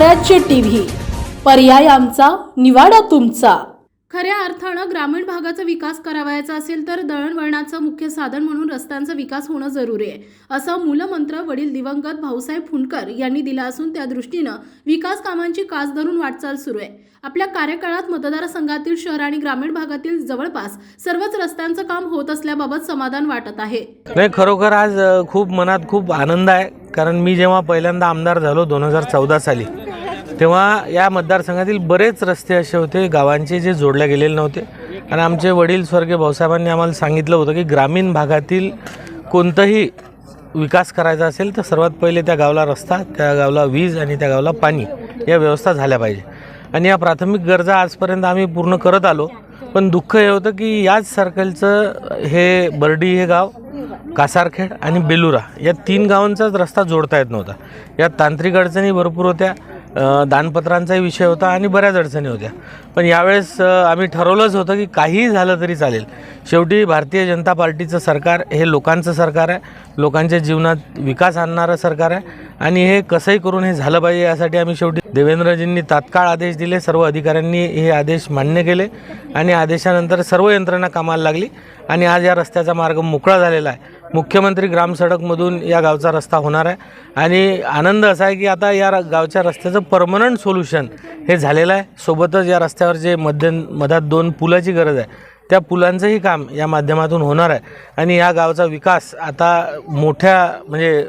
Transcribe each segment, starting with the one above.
स्वराज्य टीव्ही. पर्याय आमचा निवाडा तुमचा. खऱ्या अर्थानं ग्रामीण भागाचा विकास करावायचा असेल तर दळणवळणाचं मुख्य साधन म्हणून रस्त्यांचा विकास होणं जरुरी आहे. असं मूलमंत्र वडील दिवंगत भाऊसाहेब फुंडकर यांनी दिला असून त्या दृष्टीनं विकास कामांची कास धरून वाटचाल सुरू आहे. आपल्या कार्यकाळात मतदारसंघातील शहर आणि ग्रामीण भागातील जवळपास सर्वच रस्त्यांचं काम होत असल्याबाबत समाधान वाटत आहे. नाही खरोखर आज खूप मनात खूप आनंद आहे. कारण मी जेव्हा पहिल्यांदा आमदार झालो दोन हजार चौदा साली तेव्हा या मतदारसंघातील बरेच रस्ते असे होते गावांचे जे जोडले गेलेले नव्हते. आणि आमचे वडील स्वर्गीय भाऊसाहेबांनी आम्हाला सांगितलं होतं की ग्रामीण भागातील कोणतंही विकास करायचा असेल तर सर्वात पहिले त्या गावाला रस्ता त्या गावाला वीज आणि त्या गावाला पाणी या व्यवस्था झाल्या पाहिजे. आणि या प्राथमिक गरजा आजपर्यंत आम्ही पूर्ण करत आलो. पण दुःख हे होतं की याच सर्कलचं हे बर्डी हे गाव कासारखेड आणि बेलुरा या तीन गावांचाच रस्ता जोडता येत नव्हता. यात तांत्रिक अडचणी भरपूर होत्या. दानपत्रांचाही विषय होता आणि बऱ्याच अडचणी होत्या. पण यावेळेस आम्ही ठरवलंच होतं की काहीही झालं तरी चालेल. शेवटी भारतीय जनता पार्टीचं सरकार हे लोकांचं सरकार आहे. लोकांच्या जीवनात विकास आणणारं सरकार आहे. आणि हे कसंही करून हे झालं पाहिजे यासाठी आम्ही शेवटी देवेंद्रजींनी तात्काळ आदेश दिले. सर्व अधिकाऱ्यांनी हे आदेश मान्य केले. आणि आदेशानंतर सर्व यंत्रणा कामाला लागली. आणि आज या रस्त्याचा मार्ग मोकळा झालेला आहे. मुख्यमंत्री ग्रामसडकमधून या गावचा रस्ता होणार आहे. आणि आनंद असा आहे की आता या र- गावच्या रस्त्याचं परमनंट सोल्युशन हे झालेलं आहे. सोबतच या रस्त्यावर जे मध्य मधात दोन पुलाची गरज आहे. त्या पुलांचंही काम या माध्यमातून होणार आहे. आणि या गावचा विकास आता मोठ्या म्हणजे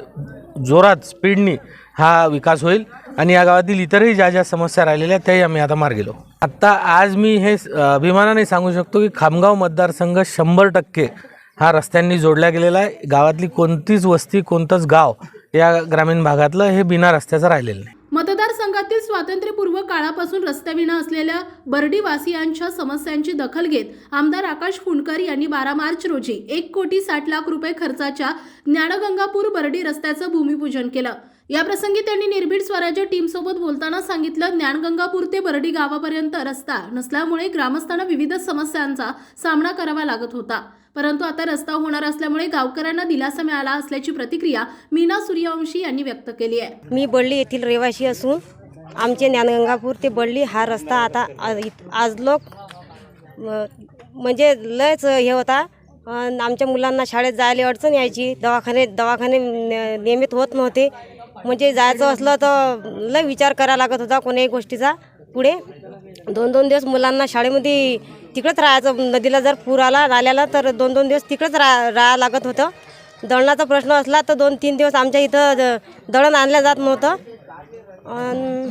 जोरात स्पीडनी हा विकास होईल. आणि या गावातील इतरही ज्या ज्या समस्या राहिलेल्या आहेत त्याही आम्ही आता मार्ग गेलो. आत्ता आज मी हे अभिमानाने सांगू शकतो की खामगाव मतदारसंघ शंभर टक्के हा रस्त्यांनी जोडला गेलेला आहे. गावातली कोणतीच वस्ती कोणतंच गाव या ग्रामीण भागातलं हे बिना रस्त्याचं राहिलेलं नाही. मतदारसंघातील स्वातंत्र्यपूर्व काळापासून रस्त्याविना असलेल्या बर्डीवासियांच्या समस्यांची दखल घेत आमदार आकाश फुंडकर यांनी बारा मार्च रोजी एक कोटी साठ लाख रुपये खर्चाच्या ज्ञानगंगापूर बर्डी रस्त्याचं भूमिपूजन केलं. याप्रसंगी त्यांनी निर्भीड स्वराज्य टीमसोबत बोलताना सांगितलं ज्ञानगंगापूर ते बर्डी गावापर्यंत रस्ता नसल्यामुळे ग्रामस्थांना विविध समस्यांचा सामना करावा लागत होता. परंतु आता रस्ता होणार असल्यामुळे गावकऱ्यांना दिलासा मिळाला असल्याची प्रतिक्रिया मीना सूर्यवंशी यांनी व्यक्त केली आहे. मी बडली येथील रहिवासी असून आमचे ज्ञानगंगापूर ते बडली हा रस्ता आता आज लोक म्हणजे लयच हे होता. आमच्या मुलांना शाळेत जायला अडचण यायची. दवाखाने दवाखाने नियमित होत नव्हते. म्हणजे जायचं असलं तर लय विचार करावा लागत होता कोण्याही गोष्टीचा. पुढे दोन दोन दिवस मुलांना शाळेमध्ये तिकडंच राहायचं. नदीला जर पूर आला नाल्याला तर दोन दोन दिवस तिकडंच रा राहावं लागत होतं. दळणाचा प्रश्न असला तर दोन तीन दिवस आमच्या इथं द- दळण आणलं जात नव्हतं. आणि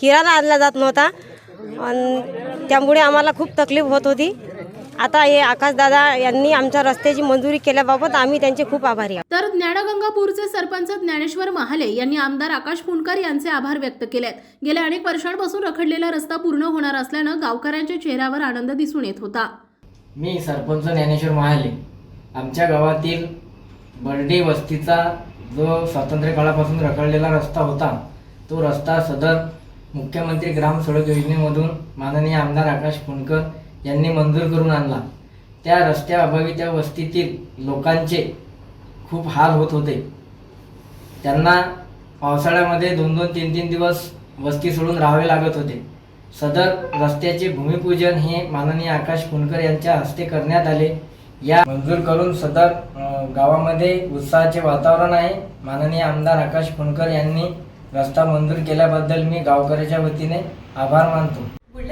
किराणा आणला जात नव्हता. आणि त्यामुळे आम्हाला खूप तकलीफ होत होती. आता हे आकाशदादा यांनी आमच्या रस्त्याची मंजुरी केल्याबाबत आम्ही त्यांचे खूप आभारी आहोत. तर ज्ञानगंगापूरचे सरपंच ज्ञानेश्वर महाले यांनी आमदार आकाश फुंडकर यांचे आभार व्यक्त केलेत. गेल्या अनेक वर्षांपासून रखडलेला रस्ता पूर्ण होणार असल्यानं गावकऱ्यांच्या चेहऱ्यावर आनंद दिसून येत होता. मी सरपंच ज्ञानेश्वर महाले. आमच्या गावातील बर्डी वस्तीचा जो स्वातंत्र्य काळापासून रखडलेला रस्ता होता तो रस्ता सदर मुख्यमंत्री ग्राम सडक योजनेमधून माननीय आमदार आकाश फुंडकर यांनी मंजूर करून आणला. त्या रस्त्याअभावी त्या वस्तीतील लोकांचे खूप हाल होत होते. त्यांना पावसाळ्यामध्ये दोन दोन तीन तीन दिवस वस्ती सोडून राहावे लागत होते. सदर रस्त्याचे भूमिपूजन हे माननीय आकाश फुंडकर यांच्या हस्ते करण्यात आले. या मंजूर करून सदर गावामध्ये उत्साहाचे वातावरण आहे. माननीय आमदार आकाश फुंडकर यांनी रस्ता मंजूर केल्याबद्दल मी गावकऱ्याच्या वतीने आभार मानतो.